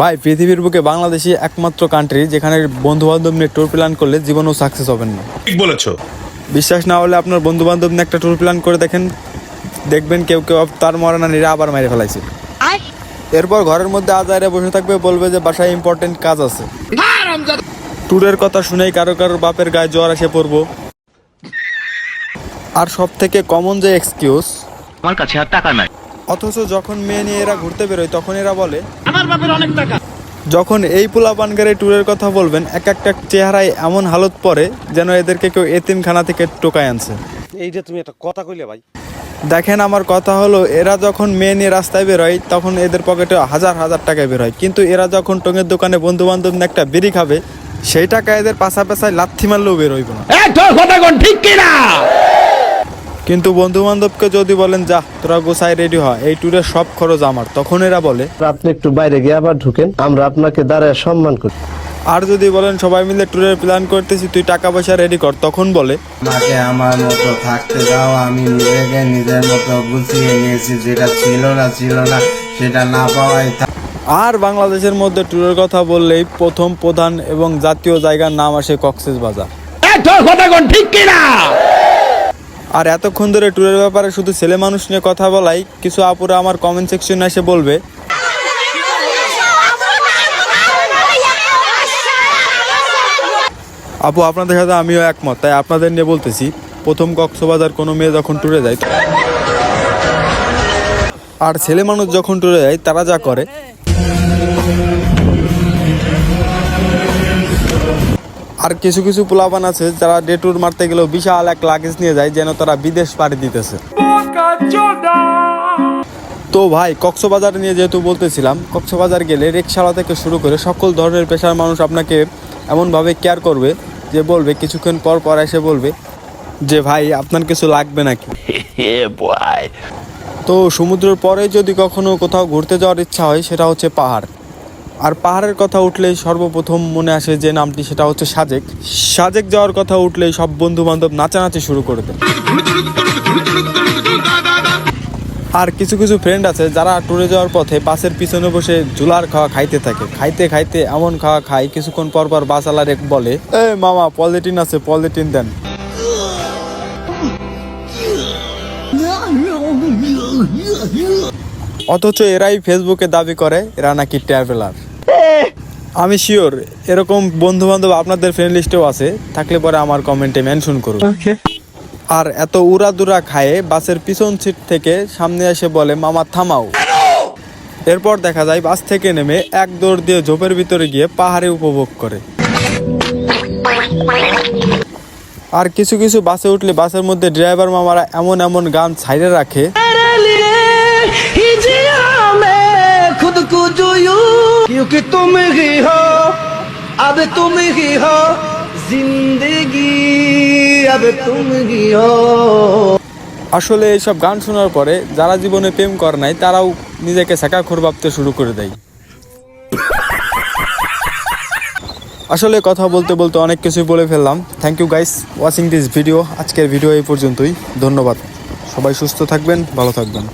ভাই পৃথিবীর বুকে বাংলাদেশই একমাত্র কান্ট্রি যেখানে বন্ধু বান্ধব নিয়ে ট্যুর প্ল্যান করলে জীবনেও সাকসেস হবেন না। ঠিক বলেছ। বিশ্বাস না হলে আপনার বন্ধু বান্ধব নিয়ে একটা ট্যুর প্ল্যান করে দেখেন দেখবেন কেউ কেউ তার মরে নিরা নিরে আবার মেরে ফেলাইছে। এরপর ঘরের মধ্যে আজারে বসে থাকবে বলবে যে বাসায় ইম্পর্টেন্ট কাজ আছে। ট্যুরের কথা শুনেই কারও কারও বাপের গায়ে জ্বর এসে পড়ব। আর সব থেকে কমন যে এক্সকিউজ আমার কাছে আর টাকা নাই। অথচ যখন মেয়ে নিয়ে এরা ঘুরতে বেরোয় তখন এরা বলে আমার বাপের অনেক টাকা। যখন এই পোলা পানগারে ট্যুরের কথা বলবেন এক একটা চেহারায় এমন হালত পরে যেন এদেরকে কেউ এতিমখানা থেকে টোকায় আনছে। এইটা তুমি একটা কথা কইলে ভাই। দেখেন আমার কথা হলো এরা যখন মেয়ে নিয়ে রাস্তায় বেরোয় তখন এদের পকেটে হাজার হাজার টাকা বেরোয় কিন্তু এরা যখন টঙের দোকানে বন্ধু বান্ধব একটা বিড়ি খাবে সেই টাকা এদের পাশা পেশায় লাথি মারলেও বেরোইব না। কিন্তু বন্ধু বান্ধবকে যদি বলেন যা তোরা গোসাই রেডি হয় এই ট্যুরের সব খরচ আমার। তখন এরা বলে আপনি একটু বাইরে গিয়ে আবার ঢুকেন আমরা আপনাকে দাঁড়ায় সম্মান করি। আর যদি বলেন সবাই মিলে ট্যুরের প্ল্যান করতেছি তুই টাকা পয়সা রেডি কর তখন বলে আমাকে আমার মতো থাকতে দাও আমি নিজেকে নিজের মতো গুছিয়ে নিয়েছি যেটা ছিল না ছিল না সেটা না পাওয়াই থাক আর বাংলাদেশের মধ্যে ট্যুরের কথা বললেই প্রথম প্রধান এবং জাতীয় জায়গার নাম আসে কক্সেস বাজার। আর এতক্ষণ ধরে ট্যুরের ব্যাপারে শুধু ছেলে মানুষ নিয়ে কথা বলাই, কিছু আপুরা আমার কমেন্ট সেকশনে এসে বলবে। আপু, আপনাদের সাথে আমিও একমত, তাই আপনাদের নিয়ে বলতেছি, প্রথম কক্সবাজার কোনো মেয়ে যখন ট্যুরে যায়, আর ছেলে মানুষ যখন ট্যুরে যায়, তারা যা করে। আর কিছু কিছু পোলাপান আছে যারা ডে ট্যুর মারতে গেলেও বিশাল এক লাগেজ নিয়ে যায় যেন তারা বিদেশ পাড়ি দিতেছে। তো ভাই কক্সবাজার নিয়ে যেহেতু বলতেছিলাম কক্সবাজার গেলে রিক্সাওয়ালা থেকে শুরু করে সকল ধরনের পেশার মানুষ আপনাকে এমনভাবে কেয়ার করবে যে বলবে কিছুক্ষণ পর পর এসে বলবে যে ভাই আপনার কিছু লাগবে নাকি? তো সমুদ্রের পরে যদি কখনো কোথাও ঘুরতে যাওয়ার ইচ্ছা হয় সেটা হচ্ছে পাহাড়। আর পাহাড়ের কথা উঠলেই সর্বপ্রথম মনে আসে যে নামটি সেটা হচ্ছে সাজেক। সাজেক যাওয়ার কথা উঠলেই সব বন্ধু বান্ধব নাচানাচি শুরু করে দেয়। আর কিছু কিছু ফ্রেন্ড আছে যারা ট্যুরে যাওয়ার পথে বাসের পিছনে বসে জুলার খাওয়া খাইতে থাকে। খাইতে খাইতে এমন খাওয়া খায়, কিছুক্ষণ পর পর বাস আলারে বলে, এ মামা পলিটিন আছে পলিটিন দেন। অথচ এরাই ফেসবুকে দাবি করে, এরা নাকি ট্রাভেলার আমি শিওর এরকম বন্ধু বান্ধব আপনাদের ফ্রেন্ড লিস্টেও আছে থাকলে পরে আমার কমেন্টে মেনশন করুন। আর এত উড়াদুরা খায়ে বাসের পিছন সিট থেকে সামনে এসে বলে মামা থামাও। এরপর দেখা যায় বাস থেকে নেমে এক দৌড় দিয়ে ঝোপের ভিতরে গিয়ে পাহাড়ে উপভোগ করে। আর কিছু কিছু বাসে উঠলে বাসের মধ্যে ড্রাইভার মামারা এমন এমন গান ছাইড়ে রাখে। क्योंकि तुम ही हो अब तुम ही हो जिंदगी अब तुम ही हो আসলে এইসব গান শোনার পরে যারা জীবনে প্রেম করে নাই তারাও নিজেকে শেখাখোর ভাবতে শুরু করে দেয় আসলে কথা বলতে বলতে অনেক কিছুই বলে ফেললাম thank you guys watching this video আজকের ভিডিও এই পর্যন্তই ধন্যবাদ সবাই সুস্থ থাকবেন ভালো থাকবেন